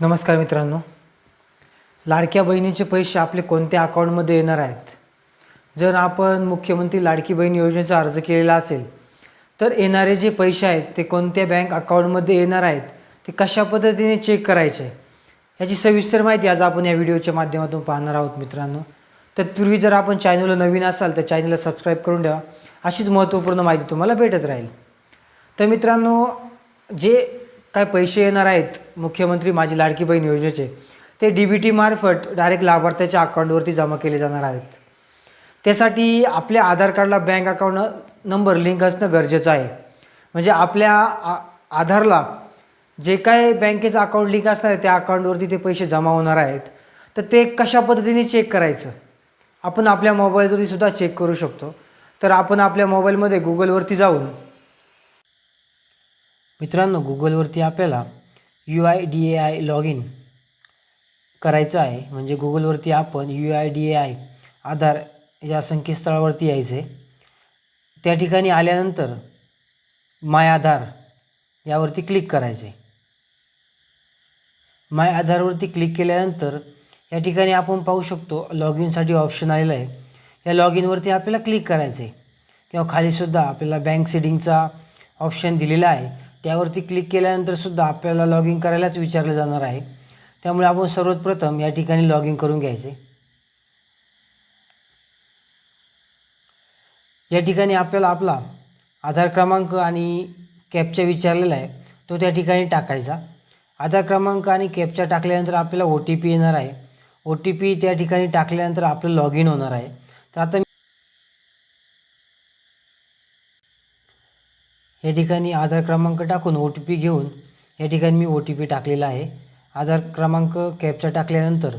नमस्कार मित्रांनो. लाडक्या बहिणीचे पैसे आपले कोणत्या अकाउंटमध्ये येणार आहेत? जर आपण मुख्यमंत्री लाडकी बहीण योजनेचा अर्ज केलेला असेल तर येणारे जे पैसे आहेत ते कोणत्या बँक अकाउंटमध्ये येणार आहेत ते कशा पद्धतीने चेक करायचे? याची सविस्तर माहिती आज आपण या व्हिडिओच्या माध्यमातून पाहणार आहोत मित्रांनो. तत्पूर्वी जर आपण चॅनलला नवीन असाल तर चॅनलला सबस्क्राईब करून ठेवा. अशीच महत्त्वपूर्ण माहिती तुम्हाला भेटत राहील. तर मित्रांनो जे काय पैसे येणार आहेत मुख्यमंत्री माझी लाडकी बहीण योजनेचे ते डी बी टी मार्फत डायरेक्ट लाभार्थ्याच्या अकाउंटवरती जमा केले जाणार आहेत. त्यासाठी आपल्या आधार कार्डला बँक अकाउंट नंबर लिंक असणं गरजेचं आहे. म्हणजे आपल्या आ आधारला जे काय बँकेचं अकाउंट लिंक असणार आहे त्या अकाउंटवरती ते पैसे जमा होणार आहेत. तर ते कशा पद्धतीने चेक करायचं? आपण आपल्या मोबाईलवरती सुद्धा चेक करू शकतो. तर आपण आपल्या मोबाईलमध्ये गुगलवरती जाऊन मित्रांनो गुगलवरती आपल्याला U I D A I log in करायचं आहे. म्हणजे गुगलवरती आपण U I D A I Aadhaar या संकेतस्थळावरती यायचे त्या ठिकाणी आल्यानंतर माय आधार यावरती क्लिक करायचे माय आधारवरती क्लिक केल्यानंतर या ठिकाणी आपण पाहू शकतो लॉग इनसाठी ऑप्शन आलेलं आहे. या लॉग इनवरती आपल्याला क्लिक करायचं आहे किंवा खालीसुद्धा आपल्याला बँक सेडिंगचा ऑप्शन दिलेला आहे. त्यावरती क्लिक केल्यानंतर सुद्धा आपल्याला लॉग इन करायलाच विचारलं जाणार आहे. त्यामुळे आपण सर्वप्रथम या ठिकाणी लॉग इन करून घ्यायचे. या ठिकाणी आपल्याला आपला आधार क्रमांक आणि कॅपचा विचारलेला आहे तो त्या ठिकाणी टाकायचा. आधार क्रमांक आणि कॅपचा टाकल्यानंतर आपल्याला ओ टी पी येणार आहे. ओ टी पी त्या ठिकाणी टाकल्यानंतर आपलं लॉग इन होणार आहे. तर आता या ठिकाणी आधार क्रमांक टाकून ओ टी पी घेऊन या ठिकाणी मी ओ टी पी टाकलेला आहे. आधार क्रमांक कॅपचा टाकल्यानंतर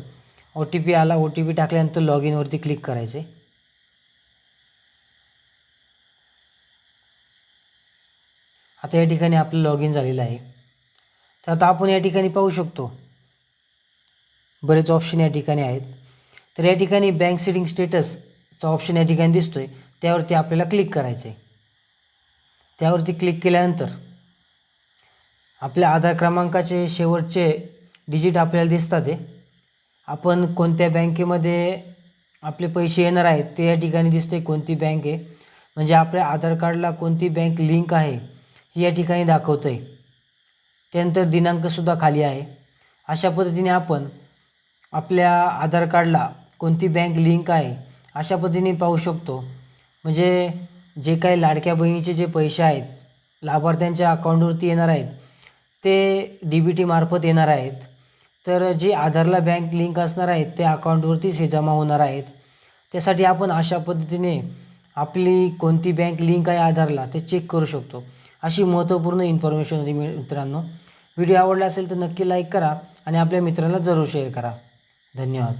ओ टी पी आला. ओ टी पी टाकल्यानंतर लॉग इनवरती क्लिक करायचे. आता या ठिकाणी आपलं लॉग इन झालेलं आहे. तर आता आपण या ठिकाणी पाहू शकतो. बरेच ऑप्शन या ठिकाणी आहेत. तर या ठिकाणी बँक सेटिंग स्टेटसचा ऑप्शन या ठिकाणी दिसतो आहे त्यावरती आपल्याला क्लिक करायचं आहे त्यावरती क्लिक केल्यानंतर आपल्या आधार क्रमांकाचे शेवटचे डिजिट आपल्याला दिसतात आहे आपण कोणत्या बँकेमध्ये आपले पैसे येणार आहेत ते या ठिकाणी दिसते कोणती बँक आहे म्हणजे आपल्या आधार कार्डला कोणती बँक लिंक आहे ही या ठिकाणी दाखवतं आहे त्यानंतर दिनांकसुद्धा खाली आहे. अशा पद्धतीने आपण आपल्या आधार कार्डला कोणती बँक लिंक आहे अशा पद्धतीने पाहू शकतो. म्हणजे जे काही लाडक्या बहिणीचे जे पैसे आहेत लाभार्थ्यांच्या अकाउंटवरती येणार आहेत ते डी बी टी मार्फत येणार आहेत. तर जे आधारला बँक लिंक असणार आहेत त्या अकाउंटवरतीच हे जमा होणार आहेत. त्यासाठी आपण अशा पद्धतीने आपली कोणती बँक लिंक आहे आधारला ते चेक करू शकतो. अशी महत्त्वपूर्ण इन्फॉर्मेशन होती मी- मित्रांनो. व्हिडिओ आवडला असेल तर नक्की लाईक करा आणि आपल्या मित्राला जरूर शेअर करा. धन्यवाद.